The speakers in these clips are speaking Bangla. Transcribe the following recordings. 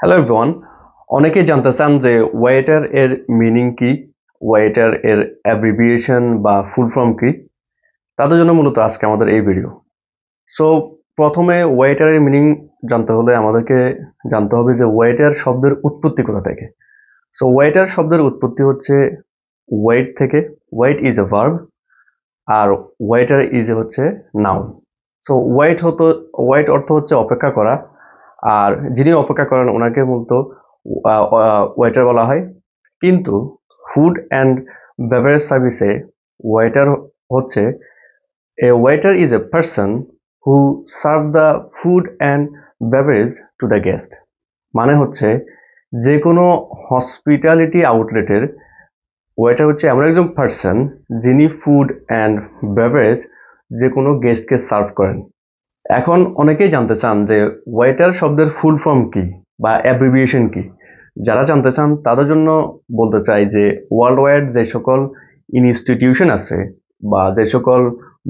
হ্যালো এভরিওয়ান অনেকেই জানতে চান যে ওয়েটার এর মিনিং কি? ওয়েটার এর অ্যাব্রিভিয়েশন বা ফুল ফর্ম কি? তাদের জন্য মূলত আজকে আমাদের এই ভিডিও সো প্রথমে ওয়েটার এর মিনিং জানতে হলে আমাদেরকে জানতে হবে যে ওয়েটার শব্দের উৎপত্তি কোথা থেকে? সো ওয়েটার শব্দের উৎপত্তি হচ্ছে ওয়েট থেকে। ওয়েট ইজ এ ভার্ব আর ওয়েটার ইজ হচ্ছে নাউন সো ওয়েট হতো ওয়েট অর্থ হচ্ছে অপেক্ষা করা। আর যিনি অপেক্ষা করেন ওনাকে মূলত ওয়েটার বলা হয়। কিন্তু ফুড অ্যান্ড বেভারেজ সার্ভিসে ওয়েটার হচ্ছে a waiter is a person who serve the food and beverage to the guest মানে হচ্ছে যে কোনো হসপিটালিটি আউটলেটের ওয়েটার হচ্ছে এমন একজন পার্সন যিনি ফুড অ্যান্ড বেভারেজ যে কোনো গেস্টকে সার্ভ করেন। এখন অনেকেই জানতে চান যে ওয়েটার শব্দের ফুল ফর্ম কি বা অ্যাব্রিভিয়েশন কি? যারা জানতে চান, তাদের জন্য বলতে চাই যে ওয়ার্ল্ড ওয়াইড যে সকল ইনস্টিটিউশন আছে বা যে সকল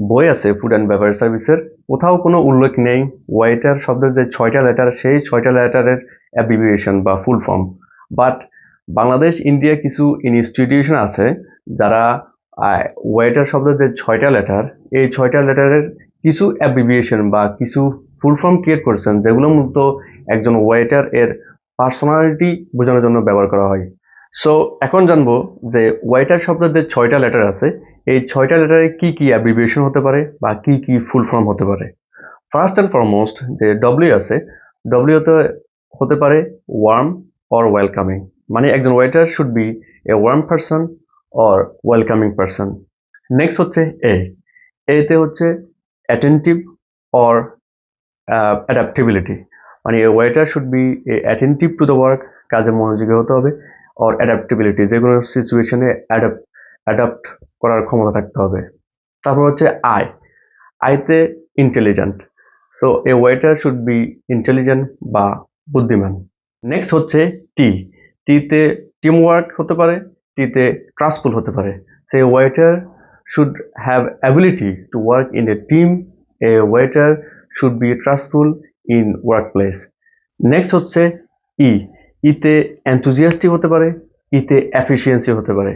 বই আছে ফুড অ্যান্ড বেভারেজ সার্ভিসের কোথাও কোনো উল্লেখ নেই ওয়েটার শব্দের যে ছয়টা লেটার সেই ছয়টা লেটারের অ্যাব্রিভিয়েশন বা full form but Bangladesh India কিছু ইনস্টিটিউশন আছে যারা ওয়েটার শব্দের যে ছয়টা লেটার এই ছয়টা লেটারের কিছু অ্যাব্রিভিয়েশন বা কিছু ফুল ফর্ম ক্রিয়েট করেছেন, যেগুলো মূলত একজন ওয়েটার এর পার্সোনালিটি বোঝানোর জন্য ব্যবহার করা হয়। সো এখন জানব যে ওয়েটার শব্দের ছয়টা লেটার আছে, এই ছয়টা লেটারে কি কি অ্যাব্রিভিয়েশন হতে পারে বা কি কি ফুল ফর্ম হতে পারে? ফার্স্ট অ্যান্ড ফরমোস্ট যে ডব্লিউ আছে ডব্লিউতে হতে পারে ওয়ার্ম অর ওয়েলকামিং মানে একজন waiter should be a warm person or welcoming person next হচ্ছে এ এতে হচ্ছে অ্যাটেন্টিভ অর অ্যাডাপ্টেবিলিটি মানে a waiter should be attentive to the work কাজে মনোযোগী হতে হবে অর অ্যাডাপ্টেবিলিটি যে কোনো সিচুয়েশনে অ্যাডাপ্ট অ্যাডাপ্ট করার ক্ষমতা থাকতে হবে। তারপর হচ্ছে আই আইতে intelligent so a waiter should be intelligent বা বুদ্ধিমান। নেক্সট হচ্ছে টি টিতে টিম ওয়ার্ক হতে পারে টিতে ট্রান্সফুল হতে পারে। সে waiter should have ability to work in a team, a waiter should be trustful in workplace. Next হচ্ছে ই ইতে এনথুজিয়াস্টিক হতে পারে ইতে এফিসিয়েন্সি হতে পারে।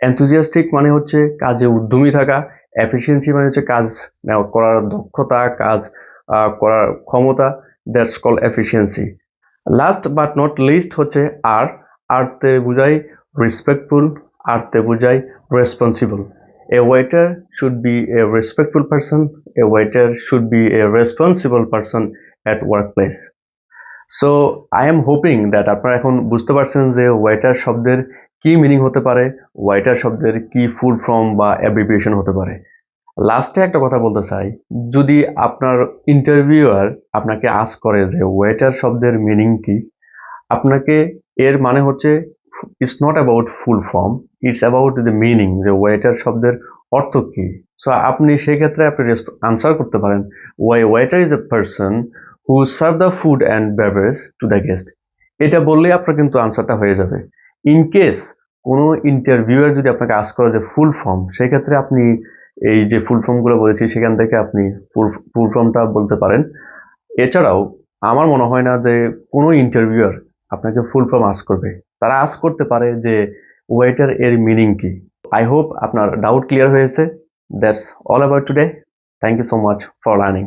এনথুজিয়াস্টিক মানে হচ্ছে কাজে উদ্যমী থাকা এফিসিয়েন্সি মানে হচ্ছে কাজ করার দক্ষতা, কাজ করার ক্ষমতা that's call efficiency last but not least হচ্ছে আর আর্টতে বোঝাই রেসপেক্টফুল আর্টতে বোঝাই responsible A waiter should be a respectful person. A waiter should be a responsible person at workplace. So I am hoping that আপনারা এখন বুঝতে পারছেন যে ওয়েটার শব্দের কি মিনিং হতে পারে ওয়েটার শব্দের কি ফুল ফর্ম বা অ্যাব্রিভিয়েশন হতে পারে লাস্টে একটা কথা বলতে চাই যদি আপনার ইন্টারভিউয়ার আপনাকে আস করে যে ওয়েটার শব্দের মিনিং কি, আপনাকে এর মানে হচ্ছে it's not about full form it's about the meaning যে ওয়েটার শব্দের অর্থ কি? সো আপনি সেক্ষেত্রে আপনি আনসার করতে পারেন why waiter is a person who serve the food and beverage to the guest এটা বললেই আপনার কিন্তু আনসারটা হয়ে যাবে। ইন কেস কোনো ইন্টারভিউয়ার যদি আপনাকে আস করে যে ফুল ফর্ম সেক্ষেত্রে আপনি এই যে ফুল ফর্মগুলো বলেছি, সেখান থেকে আপনি ফুল ফর্মটা বলতে পারেন। এছাড়াও আমার মনে হয় না যে কোনো ইন্টারভিউয়ার আপনাকে ফুল ফর্ম আস করবে। তারা আস করতে পারে যে ওয়েটার এর মিনিং কি? আই হোপ আপনার ডাউট ক্লিয়ার হয়েছে। That's all about today thank you so much for learning